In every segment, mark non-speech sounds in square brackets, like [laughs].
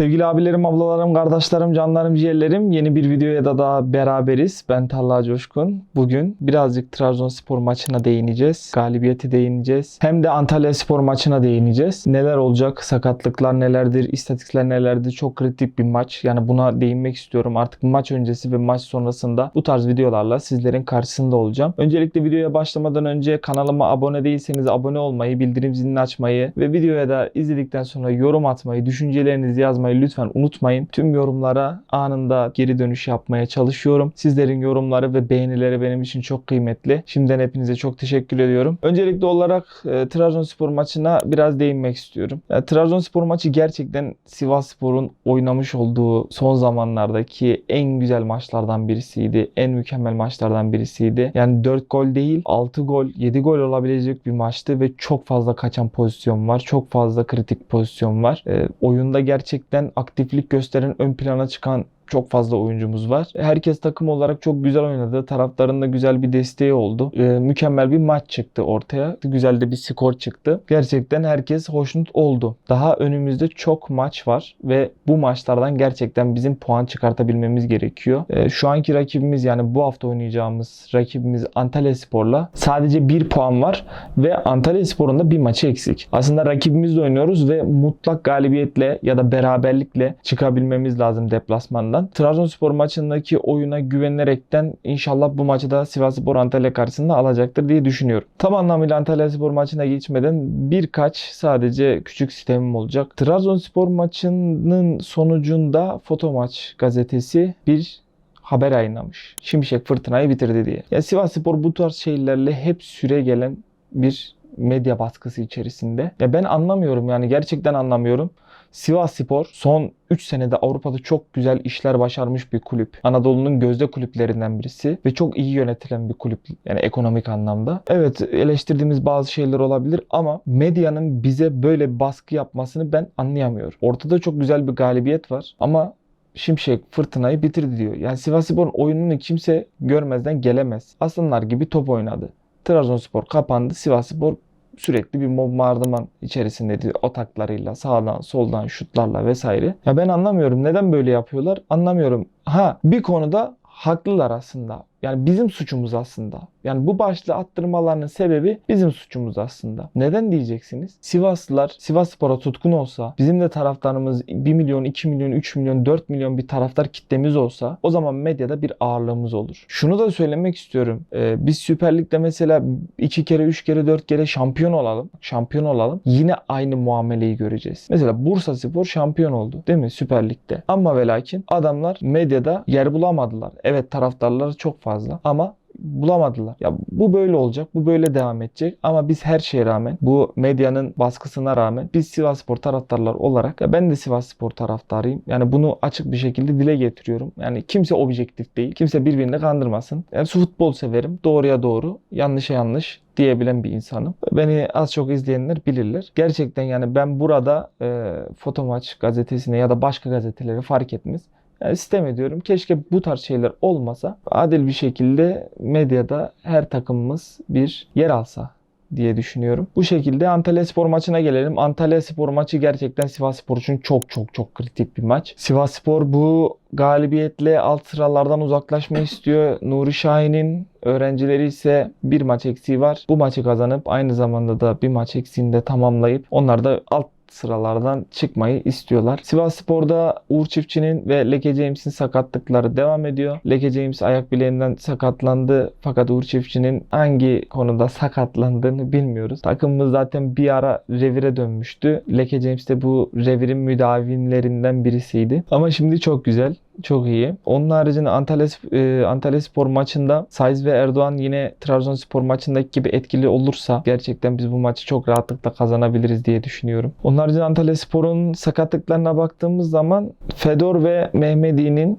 Sevgili abilerim, ablalarım, kardeşlerim, canlarım, ciğerlerim yeni bir videoya da daha beraberiz. Ben Talha Coşkun. Bugün birazcık Trabzonspor maçına değineceğiz. Galibiyeti değineceğiz. Hem de Antalya Spor maçına değineceğiz. Neler olacak? Sakatlıklar nelerdir? istatistikler nelerdir? Çok kritik bir maç. Yani buna değinmek istiyorum. Artık maç öncesi ve maç sonrasında bu tarz videolarla sizlerin karşısında olacağım. Öncelikle videoya başlamadan önce kanalıma abone değilseniz abone olmayı, bildirim zilini açmayı ve videoya da izledikten sonra yorum atmayı, düşüncelerinizi yazmayı lütfen unutmayın. Tüm yorumlara anında geri dönüş yapmaya çalışıyorum. Sizlerin yorumları ve beğenileri benim için çok kıymetli. Şimdiden hepinize çok teşekkür ediyorum. Öncelikli olarak e, Trabzonspor maçına biraz değinmek istiyorum. E, Trabzonspor maçı gerçekten Sivasspor'un oynamış olduğu son zamanlardaki en güzel maçlardan birisiydi. En mükemmel maçlardan birisiydi. Yani 4 gol değil 6 gol 7 gol olabilecek bir maçtı ve çok fazla kaçan pozisyon var. Çok fazla kritik pozisyon var. E, oyunda gerçekten aktiflik gösteren ön plana çıkan çok fazla oyuncumuz var. Herkes takım olarak çok güzel oynadı. Taraftarın da güzel bir desteği oldu. Ee, mükemmel bir maç çıktı ortaya. Güzel de bir skor çıktı. Gerçekten herkes hoşnut oldu. Daha önümüzde çok maç var ve bu maçlardan gerçekten bizim puan çıkartabilmemiz gerekiyor. Ee, şu anki rakibimiz yani bu hafta oynayacağımız rakibimiz Antalya Spor'la sadece bir puan var ve Antalya Spor'un da bir maçı eksik. Aslında rakibimizle oynuyoruz ve mutlak galibiyetle ya da beraberlikle çıkabilmemiz lazım deplasmandan. Trabzonspor maçındaki oyuna güvenerekten inşallah bu maçı da Sivasspor Antalya karşısında alacaktır diye düşünüyorum. Tam anlamıyla Antalya Spor maçına geçmeden birkaç sadece küçük sistemim olacak. Trabzonspor maçının sonucunda Foto Maç gazetesi bir haber yayınlamış. Şimşek fırtınayı bitirdi diye. Ya Sivasspor bu tarz şeylerle hep süre gelen bir medya baskısı içerisinde. Ya ben anlamıyorum yani gerçekten anlamıyorum. Sivas Spor son 3 senede Avrupa'da çok güzel işler başarmış bir kulüp. Anadolu'nun gözde kulüplerinden birisi ve çok iyi yönetilen bir kulüp yani ekonomik anlamda. Evet eleştirdiğimiz bazı şeyler olabilir ama medyanın bize böyle bir baskı yapmasını ben anlayamıyorum. Ortada çok güzel bir galibiyet var ama Şimşek fırtınayı bitirdi diyor. Yani Sivasspor'un oyununu kimse görmezden gelemez. Aslanlar gibi top oynadı. Trabzonspor kapandı. Sivasspor sürekli bir bombardıman içerisindeydi ataklarıyla, sağdan, soldan, şutlarla vesaire. Ya ben anlamıyorum. Neden böyle yapıyorlar? Anlamıyorum. Ha bir konuda haklılar aslında. Yani bizim suçumuz aslında. Yani bu başlığı attırmalarının sebebi bizim suçumuz aslında. Neden diyeceksiniz? Sivaslılar Sivasspor'a tutkun olsa, bizim de taraftarımız 1 milyon, 2 milyon, 3 milyon, 4 milyon bir taraftar kitlemiz olsa o zaman medyada bir ağırlığımız olur. Şunu da söylemek istiyorum. Ee, biz Süper Lig'de mesela 2 kere, 3 kere, 4 kere şampiyon olalım. Şampiyon olalım. Yine aynı muameleyi göreceğiz. Mesela Bursa Spor şampiyon oldu. Değil mi? Süper Lig'de. Ama ve lakin adamlar medyada yer bulamadılar. Evet taraftarları çok fazla ama bulamadılar. Ya bu böyle olacak, bu böyle devam edecek ama biz her şeye rağmen bu medyanın baskısına rağmen biz Sivasspor taraftarlar olarak ya ben de Sivasspor taraftarıyım. Yani bunu açık bir şekilde dile getiriyorum. Yani kimse objektif değil. Kimse birbirini kandırmasın. Yani su futbol severim. Doğruya doğru, yanlışa yanlış diyebilen bir insanım. Beni az çok izleyenler bilirler. Gerçekten yani ben burada e, Fotomaç gazetesine ya da başka gazeteleri fark etmez. Sistem ediyorum. Keşke bu tarz şeyler olmasa. Adil bir şekilde medyada her takımımız bir yer alsa diye düşünüyorum. Bu şekilde Antalya Spor maçına gelelim. Antalya Spor maçı gerçekten Sivas Spor için çok çok çok kritik bir maç. Sivas Spor bu galibiyetle alt sıralardan uzaklaşmayı istiyor. Nuri Şahin'in öğrencileri ise bir maç eksiği var. Bu maçı kazanıp aynı zamanda da bir maç eksiğini de tamamlayıp onlar da alt sıralardan çıkmayı istiyorlar. Sivas Spor'da Uğur Çiftçi'nin ve Leke James'in sakatlıkları devam ediyor. Leke James ayak bileğinden sakatlandı fakat Uğur Çiftçi'nin hangi konuda sakatlandığını bilmiyoruz. Takımımız zaten bir ara revire dönmüştü. Leke James de bu revirin müdavinlerinden birisiydi. Ama şimdi çok güzel. Çok iyi. Onun haricinde Antalya, e, Antalya Spor maçında Saiz ve Erdoğan yine Trabzonspor maçındaki gibi etkili olursa gerçekten biz bu maçı çok rahatlıkla kazanabiliriz diye düşünüyorum. Onun haricinde Antalya Spor'un sakatlıklarına baktığımız zaman Fedor ve Mehmedi'nin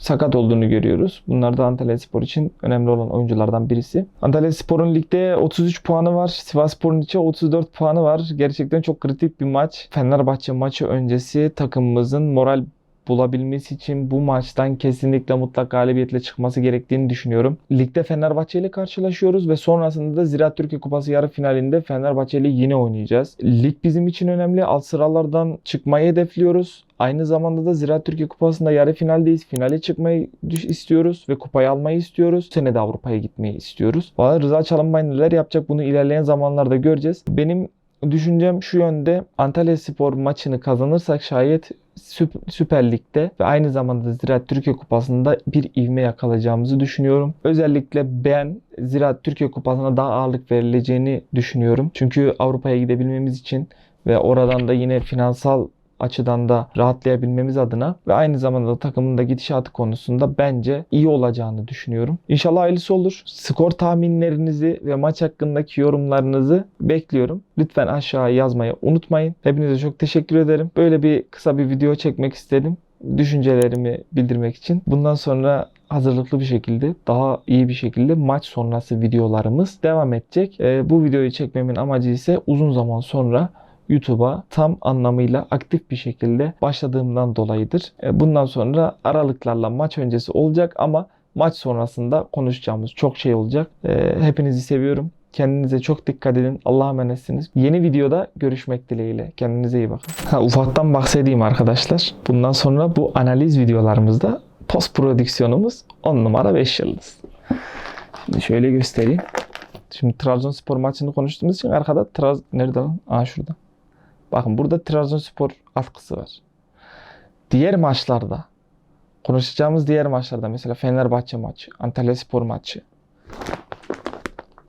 sakat olduğunu görüyoruz. Bunlar da Antalya Spor için önemli olan oyunculardan birisi. Antalya Spor'un ligde 33 puanı var. Sivas Spor'un içi 34 puanı var. Gerçekten çok kritik bir maç. Fenerbahçe maçı öncesi takımımızın moral bulabilmesi için bu maçtan kesinlikle mutlak galibiyetle çıkması gerektiğini düşünüyorum. Ligde Fenerbahçe ile karşılaşıyoruz ve sonrasında da Ziraat Türkiye Kupası yarı finalinde Fenerbahçe ile yine oynayacağız. Lig bizim için önemli. Alt sıralardan çıkmayı hedefliyoruz. Aynı zamanda da Ziraat Türkiye Kupası'nda yarı finaldeyiz. Finale çıkmayı istiyoruz ve kupayı almayı istiyoruz. Bu sene de Avrupa'ya gitmeyi istiyoruz. Valla Rıza Çalınbay neler yapacak bunu ilerleyen zamanlarda göreceğiz. Benim düşüncem şu yönde Antalya Spor maçını kazanırsak şayet Süper Lig'de ve aynı zamanda Ziraat Türkiye Kupası'nda bir ivme yakalayacağımızı düşünüyorum. Özellikle ben Ziraat Türkiye Kupası'na daha ağırlık verileceğini düşünüyorum. Çünkü Avrupa'ya gidebilmemiz için ve oradan da yine finansal açıdan da rahatlayabilmemiz adına ve aynı zamanda da takımın da gidişatı konusunda bence iyi olacağını düşünüyorum. İnşallah hayırlısı olur. Skor tahminlerinizi ve maç hakkındaki yorumlarınızı bekliyorum. Lütfen aşağıya yazmayı unutmayın. Hepinize çok teşekkür ederim. Böyle bir kısa bir video çekmek istedim. Düşüncelerimi bildirmek için. Bundan sonra hazırlıklı bir şekilde, daha iyi bir şekilde maç sonrası videolarımız devam edecek. Ee, bu videoyu çekmemin amacı ise uzun zaman sonra YouTube'a tam anlamıyla aktif bir şekilde başladığımdan dolayıdır. E, Bundan sonra aralıklarla maç öncesi olacak ama maç sonrasında konuşacağımız çok şey olacak. E, Hepinizi seviyorum. Kendinize çok dikkat edin. Allah'a emanetsiniz. Yeni videoda görüşmek dileğiyle. Kendinize iyi bakın. Ha, ufaktan bahsedeyim arkadaşlar. Bundan sonra bu analiz videolarımızda post prodüksiyonumuz 10 numara 5 yıldız. Şimdi şöyle göstereyim. Şimdi Trabzonspor maçını konuştuğumuz için arkada Traz nerede lan? Aa şurada. Bakın burada Trabzonspor atkısı var. Diğer maçlarda konuşacağımız diğer maçlarda mesela Fenerbahçe maçı, Antalya Spor maçı.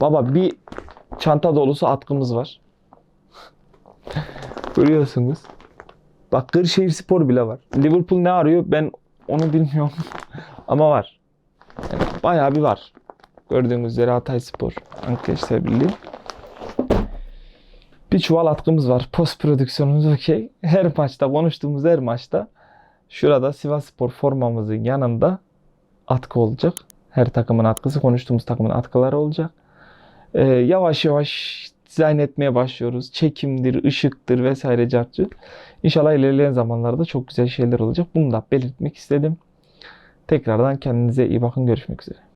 Baba bir çanta dolusu atkımız var. [laughs] Görüyorsunuz. Bak Kırşehir Spor bile var. Liverpool ne arıyor ben onu bilmiyorum. [laughs] Ama var. Yani bayağı bir var. Gördüğünüz üzere Hatay Spor, Ankara Birliği. Bir çuval atkımız var. Post prodüksiyonumuz okey. Her maçta konuştuğumuz her maçta şurada Sivas Spor formamızın yanında atkı olacak. Her takımın atkısı konuştuğumuz takımın atkıları olacak. Ee, yavaş yavaş dizayn etmeye başlıyoruz. Çekimdir, ışıktır vesaire cartçı. İnşallah ilerleyen zamanlarda çok güzel şeyler olacak. Bunu da belirtmek istedim. Tekrardan kendinize iyi bakın. Görüşmek üzere.